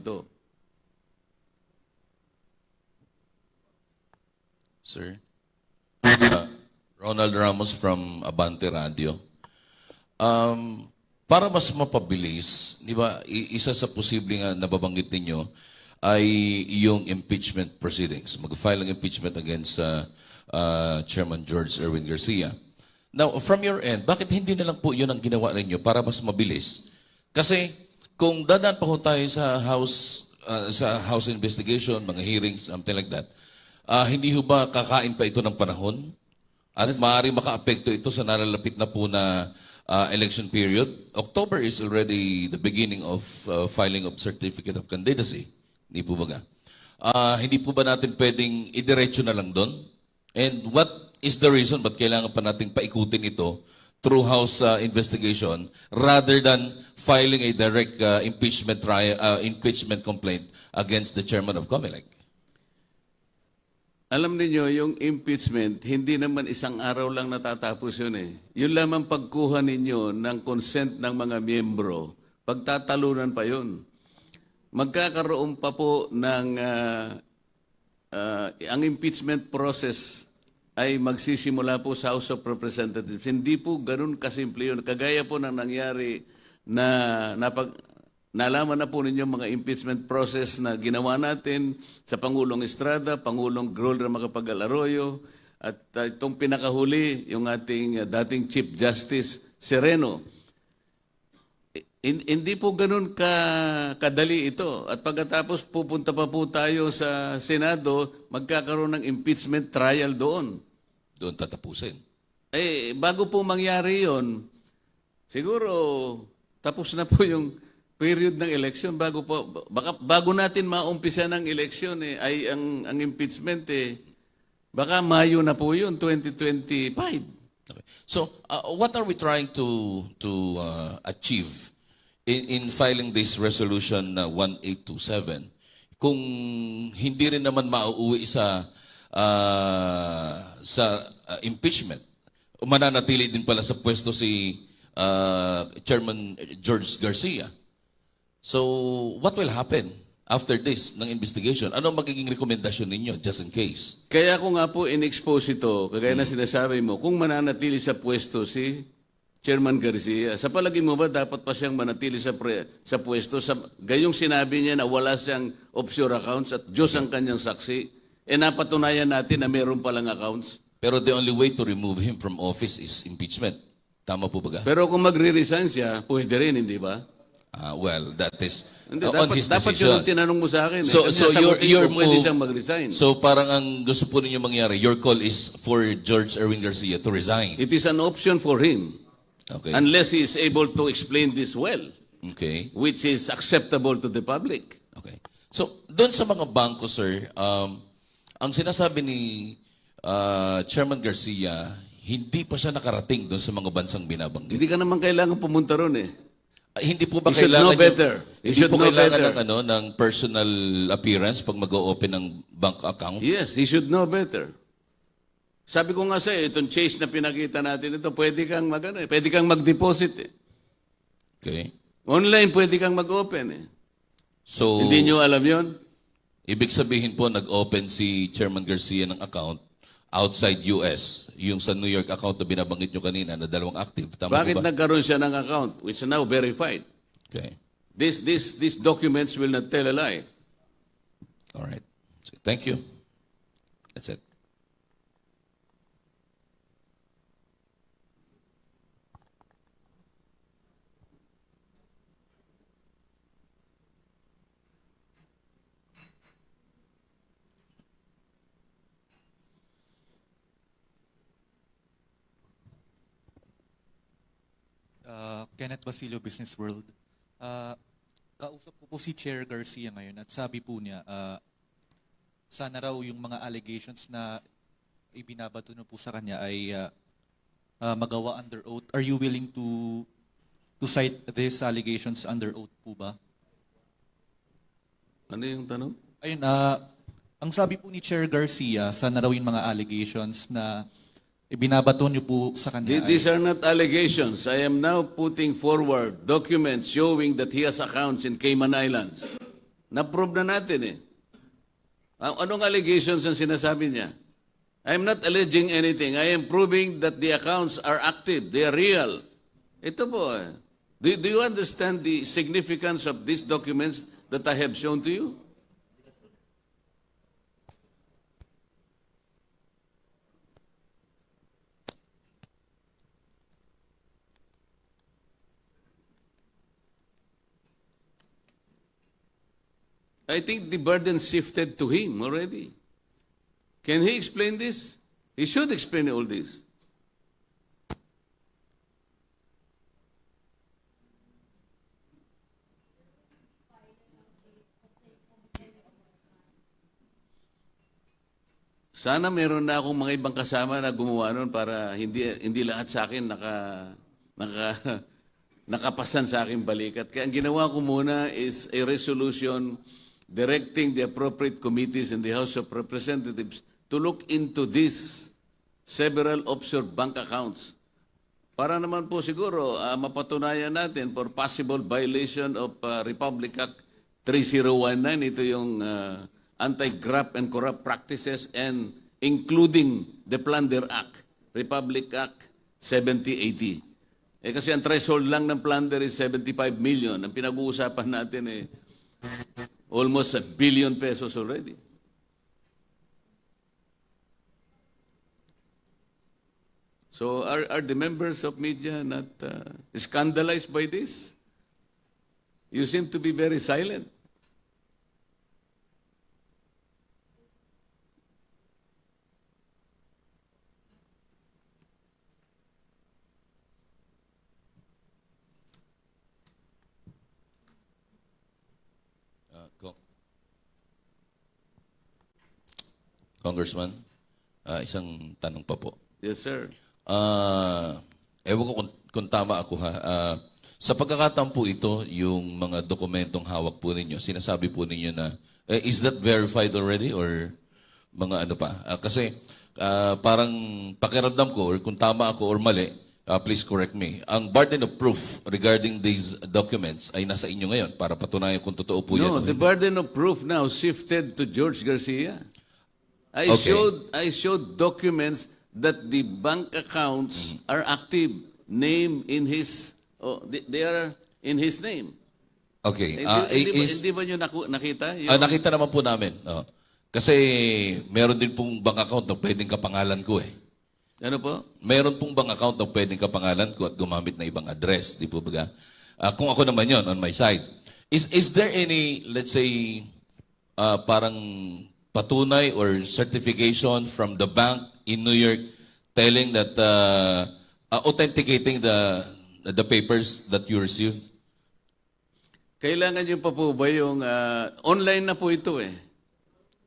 ito. Sir. Uh, Ronald Ramos from Abante Radio. Um, para mas mapabilis, di ba, isa sa posibleng uh, nababanggit ninyo ay yung impeachment proceedings. Mag-file ng impeachment against uh, uh, Chairman George Erwin Garcia. Now, from your end, bakit hindi na lang po yun ang ginawa ninyo para mas mabilis? Kasi kung dadaan pa ho tayo sa House uh, sa House investigation, mga hearings, something like that, ah, hindi ho ba kakain pa ito ng panahon? At maaaring makaapekto ito sa nalalapit na po na ah, election period. October is already the beginning of ah, filing of certificate of candidacy. Hindi po ba ga? Ah, hindi po ba natin pwedeng idiretso na lang doon? And what is the reason ba't kailangan pa nating paikutin ito through House ah, investigation rather than filing a direct ah, impeachment trial, ah, impeachment complaint against the chairman of COMELEC? Alam niyo yung impeachment, hindi naman isang araw lang natatapos yun eh. Yun lamang pagkuha ninyo ng consent ng mga miyembro, pagtatalunan pa yun. Magkakaroon pa po ng, ah, ah, ang impeachment process ay magsisimula po sa House of Representatives. Hindi po ganun kasimple yun. Kagaya po ng nangyari na napag, nalaman na po ninyo mga impeachment process na ginawa natin sa Pangulong Estrada, Pangulong Grol Ramacapag Arroyo, at uh, itong pinakahuli, yung ating uh, dating Chief Justice Sereno. Hin- Hindi po ganun ka, kadali ito. At pagkatapos pupunta pa po tayo sa Senado, magkakaroon ng impeachment trial doon. Doon tatapusin. Eh, bago po mangyari yon, siguro tapos na po yung period ng election bago po baka bago natin maumpisa ng election eh ay ang ang impeachment eh baka Mayo na po yun 2025. Okay. So, uh, what are we trying to to uh, achieve in, in filing this resolution uh, 1827? Kung hindi rin naman mauuwi sa uh, sa uh, impeachment, mananatili din pala sa pwesto si uh, Chairman George Garcia. So, what will happen after this ng investigation? Ano magiging rekomendasyon ninyo just in case? Kaya ko nga po in-expose ito, kagaya na sinasabi mo, kung mananatili sa pwesto si Chairman Garcia, sa palagi mo ba dapat pa siyang manatili sa pre, sa pwesto? Sa, gayong sinabi niya na wala siyang offshore accounts at Diyos ang kanyang saksi, e napatunayan natin na meron palang accounts. Pero the only way to remove him from office is impeachment. Tama po ba? Pero kung magre-resign siya, pwede rin, hindi ba? Ah, well, that is Hindi, uh, on dapat, his dapat yun decision. ang tinanong mo sa akin. eh. So, Kasi so your, your ko, pwede siyang mag-resign. so parang ang gusto po ninyo mangyari, your call is for George Erwin Garcia to resign. It is an option for him Okay. unless he is able to explain this well, Okay. which is acceptable to the public. Okay. So, doon sa mga bangko, sir, um, ang sinasabi ni uh, Chairman Garcia, hindi pa siya nakarating doon sa mga bansang binabanggit. Hindi ka naman kailangan pumunta ron eh. Ah, hindi po ba You kailangan know better. You hindi should po know kailangan better. ng ano ng personal appearance pag mag-open ng bank account? Yes, he should know better. Sabi ko nga sa iyo, itong chase na pinakita natin ito, pwede kang mag, ano, eh, pwede kang mag-deposit eh. Okay. Online, pwede kang mag-open eh. So, Hindi nyo alam yon? ibig sabihin po nag-open si Chairman Garcia ng account outside US, yung sa New York account na binabanggit nyo kanina na dalawang active. Tama Bakit ba? nagkaroon siya ng account, which is now verified? Okay. This, this, these documents will not tell a lie. All right. So, Thank you. That's it. Uh, Kenneth Basilio, Business World. Uh, kausap ko po si Chair Garcia ngayon at sabi po niya, uh, sana raw yung mga allegations na ibinabato na po sa kanya ay uh, uh, magawa under oath. Are you willing to to cite these allegations under oath po ba? Ano yung tanong? Ayun, uh, ang sabi po ni Chair Garcia, sana raw yung mga allegations na ibinabato niyo po sa kanya These are not allegations. I am now putting forward documents showing that he has accounts in Cayman Islands. Na-prove na natin eh. Ang- Anong allegations ang sinasabi niya? I'm not alleging anything. I am proving that the accounts are active. They are real. Ito po eh. Do, do you understand the significance of these documents that I have shown to you? I think the burden shifted to him already. Can he explain this? He should explain all this. Sana meron na akong mga ibang kasama na gumawa nun para hindi hindi lahat sa akin naka naka nakapasan sa aking balikat. Kaya ang ginawa ko muna is a resolution directing the appropriate committees in the House of Representatives to look into this several offshore bank accounts. Para naman po siguro ah, mapatunayan natin for possible violation of ah, Republic Act 3019 ito yung ah, Anti-Graft and Corrupt Practices and including the Plunder Act Republic Act 7080 eh kasi ang threshold lang ng plunder is 75 million. Ang pinag-uusapan natin eh almost a billion pesos already So are, are the members of media not uh, scandalized by this? You seem to be very silent. Ah, Con- Congressman, ah, isang tanong pa po. Yes, sir. Ah, ewan ko kung, kung tama ako ha. Ah, sa pagkakataon po ito, yung mga dokumentong hawak po ninyo, sinasabi po ninyo na, eh, is that verified already or mga ano pa? Ah, kasi ah, parang pakiramdam ko, or kung tama ako or mali, ah, please correct me. Ang burden of proof regarding these documents ay nasa inyo ngayon para patunayan kung totoo po yan. No, the burden of proof now shifted to George Garcia. I Okay. showed I showed documents that the bank accounts Mm-hmm. are active, name in his oh, they, they are in his name. Okay. Hindi, ah, hindi, ba, is- hindi ba nyo naku- nakita? Yung- Ah, nakita naman po namin. Oh. Kasi meron din pong bank account na pwedeng kapangalan ko eh. ano po? Meron pong bank account na pwedeng kapangalan ko at gumamit na ibang address. Di po ba? Ah, kung ako naman yon on my side. Is is there any, let's say, ah, parang patunay or certification from the bank in New York telling that, uh, uh, authenticating the the papers that you received? Kailangan nyo pa po ba yung ah, online na po ito eh.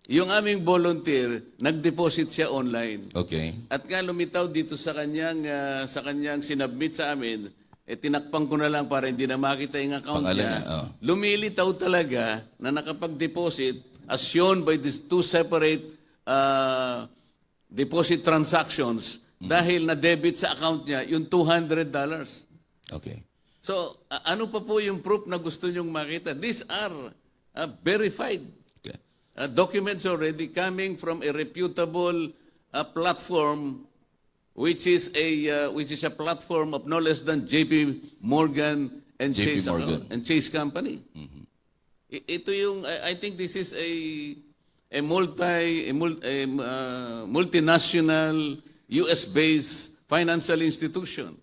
Yung aming volunteer, nag-deposit siya online. Okay. At nga lumitaw dito sa kanyang ah, sa kanyang sinubmit sa amin, eh tinakpan ko na lang para hindi na makita yung account Pangalan niya. niya, oh. Lumilitaw talaga na nakapag-deposit as shown by these two separate ah, deposit transactions Mm. dahil na debit sa account niya yung $200. Okay. So, a- ano pa po yung proof na gusto nyong makita? These are ah, verified Okay. uh, documents already coming from a reputable uh, platform which is a uh, which is a platform of no less than JP Morgan and JP Chase Morgan. account- and Chase Company. I- ito yung I, I think this is a a multi a, mul, a, uh, multinational US based financial institution.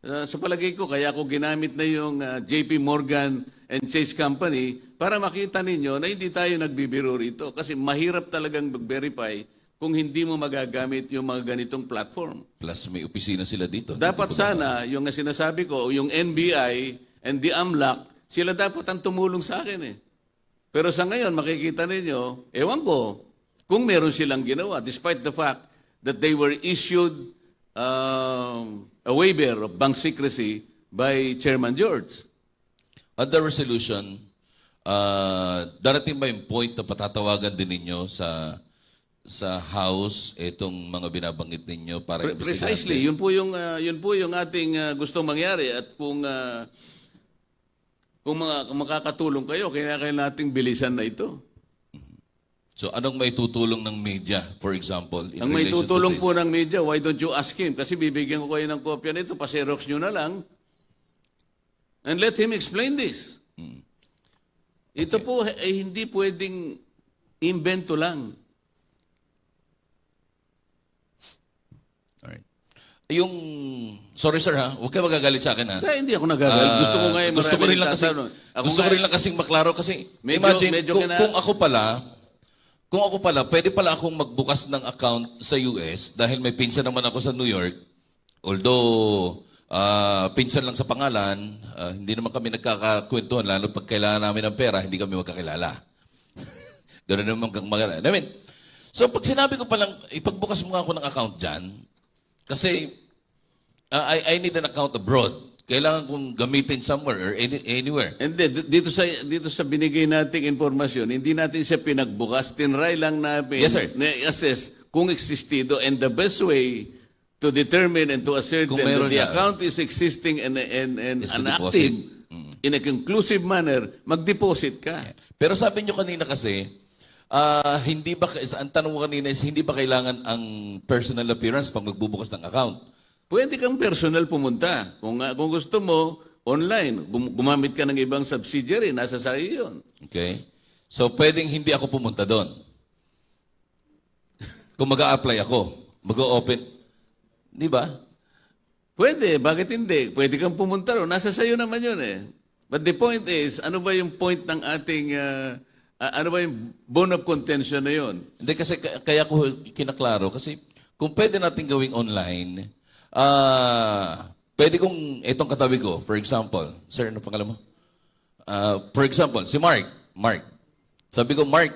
Uh, sa palagay ko, kaya ko ginamit na yung uh, JP Morgan and Chase Company para makita ninyo na hindi tayo nagbibiro rito. Kasi mahirap talagang mag-verify kung hindi mo magagamit yung mga ganitong platform. Plus may opisina sila dito. Dapat sana, yung sinasabi ko, yung NBI and the AMLAC, sila dapat ang tumulong sa akin eh. Pero sa ngayon, makikita ninyo, ewan ko, kung meron silang ginawa, despite the fact that they were issued um, a waiver of bank secrecy by Chairman George. At the resolution, uh, darating ba yung point na patatawagan din ninyo sa sa House itong mga binabanggit ninyo para Pre- Precisely, yun po yung ah, yun po yung ating ah, gustong mangyari at kung ah, Kung, mga, kung makakatulong kayo, kaya kailangan nating bilisan na ito. So anong may tutulong ng media, for example, in Ang may tutulong po ng media, why don't you ask him? Kasi bibigyan ko kayo ng kopya nito, pa-xerox nyo na lang. And let him explain this. Ito po ay hindi pwedeng invento lang. Alright. Yung, sorry sir ha, huwag kayo magagalit sa akin ha. Kaya hindi ako nagagalit. gusto ko Ah, gusto ko rin lang kasi. Ako gusto ko rin lang kasing maklaro kasi Medyo- imagine medyo kung, kina- kung ako pala kung ako pala, pwede pala akong magbukas ng account sa US dahil may pinsan naman ako sa New York. Although, ah, pinsan lang sa pangalan, ah, hindi naman kami nagkakakwentuhan, lalo pag kailangan namin ng pera, hindi kami magkakilala. Na naman kang mag- I mean, so pag sinabi ko palang, ipagbukas mo nga ako ng account dyan, kasi ah, I, I need an account abroad. Kailangan kong gamitin somewhere or any, anywhere. Hindi, d- dito sa dito sa binigay nating informasyon, hindi natin siya pinagbukas, tinry lang namin Yes, sir. na assess kung existido and the best way to determine and to ascertain that the nga. account is existing and and and and active in a conclusive manner, mag-deposit ka. Pero sabi nyo kanina kasi, ah, hindi ba, ang tanong mo kanina is, hindi ba kailangan ang personal appearance pag magbubukas ng account? Pwede kang personal pumunta. Kung nga- kung gusto mo online, gum- gumamit ka ng ibang subsidiary, nasa sa iyo 'yon. Okay? So, pwedeng hindi ako pumunta doon. Kung mag apply ako, mag-open, di ba? Pwede, bakit hindi? Pwede kang pumunta ron. Nasa sayo naman yun eh. But the point is, ano ba yung point ng ating, ah, ano ba yung bone of contention na yun? Hindi kasi ka- kaya ko kinaklaro kasi kung pwede natin gawing online, ah pwede kong itong katabi ko, for example, sir, ano pangalan mo? Ah, for example, si Mark. Mark. Sabi ko, Mark,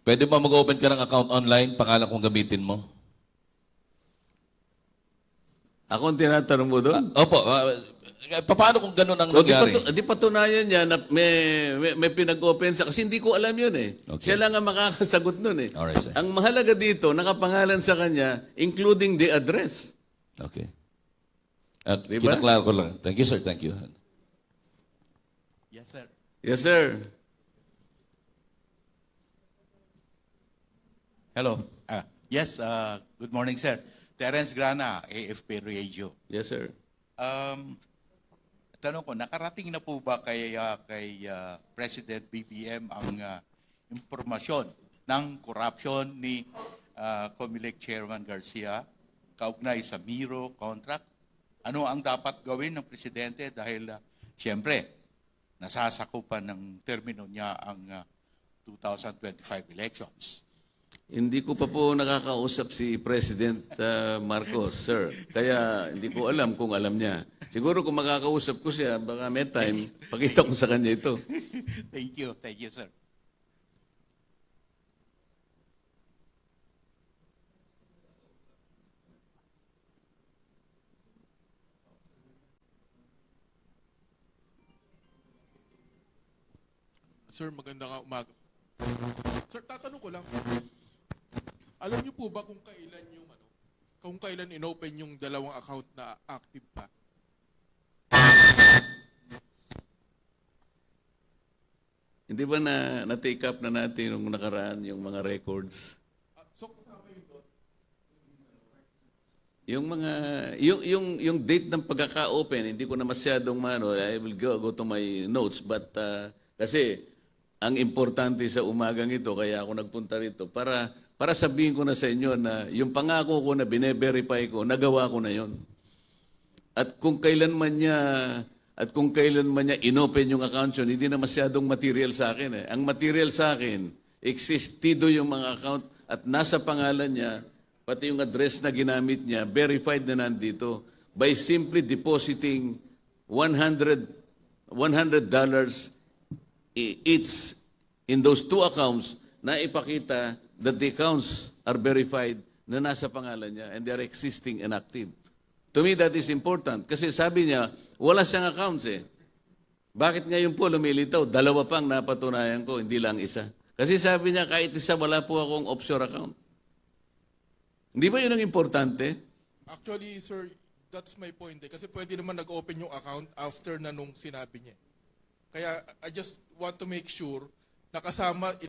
pwede ba mag-open ka ng account online, pangalan kong gamitin mo? Ako ang tinatanong mo doon? Opo. ah, paano kung ganun ang O, di, nangyari? patu- di patunayan niya na may, may, may pinag-open sa... Kasi hindi ko alam yun eh. Okay. Siya lang ang makakasagot nun eh. Alright, sir. Ang mahalaga dito, nakapangalan sa kanya, including the address. Okay. At Diba? kinaklaro ko lang. Thank you, sir. Thank you. Yes, sir. Yes, sir. Hello. Ah, yes, uh, good morning, sir. Terence Grana, AFP Radio. Yes, sir. Um, tanong ko, nakarating na po ba kay, ah, kay ah, President BBM ang ah, impormasyon ng corruption ni ah, Comelec Chairman Garcia kaugnay sa Miro contract? Ano ang dapat gawin ng Presidente dahil, ah, siyempre, nasasakupan ng termino niya ang ah, 2025 elections? Hindi ko pa po nakakausap si President uh, Marcos, sir. Kaya hindi ko alam kung alam niya. Siguro kung makakausap ko siya, baka may time, pakita ko sa kanya ito. Thank you. Thank you, sir. Sir, maganda nga umaga. Sir, tatanong ko lang. Alam niyo po ba kung kailan yung ano, kung kailan inopen yung dalawang account na active pa? Hindi ba na na-take up na natin nung nakaraan yung mga records? So? Yung mga yung yung yung date ng pagkaka-open, hindi ko na masyadong mano. I will go, go to my notes but uh, kasi ang importante sa umagang ito kaya ako nagpunta rito para para sabihin ko na sa inyo na yung pangako ko na bine-verify ko, nagawa ko na yon. At kung kailan man niya at kung kailan man niya inopen yung account yun, hindi na masyadong material sa akin eh. Ang material sa akin, existido yung mga account at nasa pangalan niya, pati yung address na ginamit niya, verified na nandito by simply depositing 100 $100 i- each in those two accounts na ipakita that the accounts are verified na nasa pangalan niya and they are existing and active. To me, that is important. Kasi sabi niya, wala siyang accounts eh. Bakit ngayon po lumilitaw? Dalawa pang napatunayan ko, hindi lang isa. Kasi sabi niya, kahit isa, wala po akong offshore account. Hindi ba yun ang importante? Actually, sir, that's my point eh. Kasi pwede naman nag-open yung account after na nung sinabi niya. Kaya I just want to make sure na kasama